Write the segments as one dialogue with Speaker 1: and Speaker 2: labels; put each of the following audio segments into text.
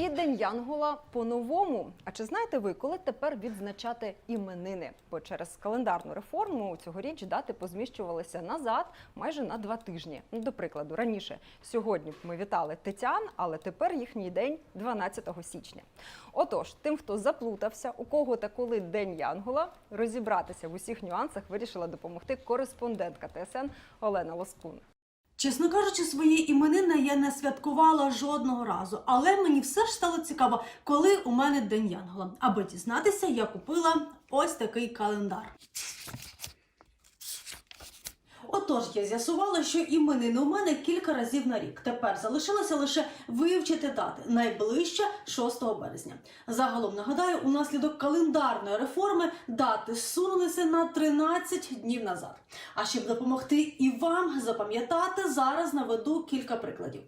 Speaker 1: І День Янгола по-новому. А чи знаєте ви, коли тепер відзначати іменини? Бо через календарну реформу цьогоріч дати позміщувалися назад майже на два тижні. До прикладу, раніше сьогодні ми вітали Тетян, але тепер їхній день 12 січня. Отож, тим, хто заплутався, у кого та коли День Янгола, розібратися в усіх нюансах вирішила допомогти кореспондентка ТСН Олена Лоскун.
Speaker 2: Чесно кажучи, свої іменини я не святкувала жодного разу, але мені все ж стало цікаво, коли у мене День Янгола. Аби дізнатися, я купила ось такий календар. Отож, я з'ясувала, що іменини у мене кілька разів на рік. Тепер залишилося лише вивчити дати найближче 6 березня. Загалом нагадаю, унаслідок календарної реформи дати зсунулися на 13 днів назад. А щоб допомогти і вам запам'ятати, зараз наведу кілька прикладів.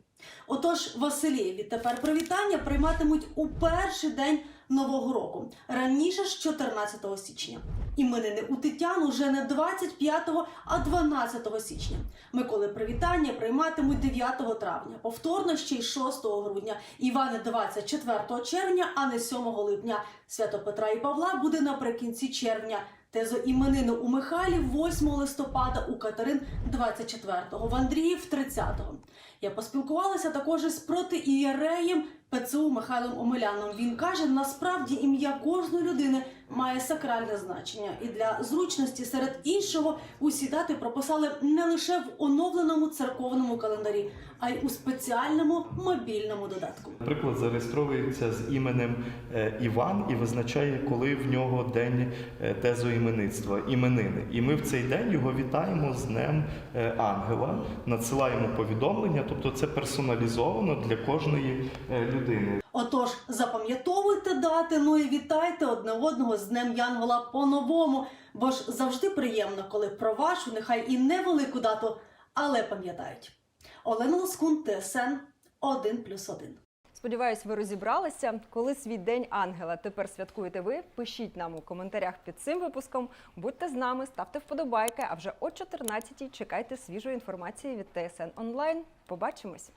Speaker 2: Отож, Василії відтепер привітання прийматимуть у перший день нового року, раніше ж 14 січня. Іменини у Тетяну вже не 25, а 12 січня. Миколи привітання прийматимуть 9 травня, повторно ще й 6 грудня. Івани 24 червня, а не 7 липня. Свято Петра і Павла буде наприкінці червня. Тезо іменини у Михайлі 8 листопада, у Катерин 24-го, в Андріїв 30-го. Я поспілкувалася також із протиієреєм ПЦУ Михайлом Омеляном. Він каже, насправді ім'я кожної людини має сакральне значення, і для зручності серед іншого усі дати прописали не лише в оновленому церковному календарі, а й у спеціальному мобільному додатку.
Speaker 3: Приклад зареєстровується з іменем е, Іван і визначає, коли в нього день е, тезоіменництва, іменини. І ми в цей день його вітаємо з Днем е, Ангела, надсилаємо повідомлення, тобто це персоналізовано для кожної е, людини.
Speaker 2: Отож, запам'ятовуйте дати, ну і вітайте одне одного з Днем Янгола по-новому, бо ж завжди приємно, коли про вашу, нехай і невелику дату, але пам'ятають. Олена Лоскун, ТСН 1+,1.
Speaker 1: Сподіваюсь, ви розібралися. Коли свій день ангела тепер святкуєте ви? Пишіть нам у коментарях під цим випуском. Будьте з нами, ставте вподобайки. А вже о 14-й чекайте свіжої інформації від ТСН онлайн. Побачимось.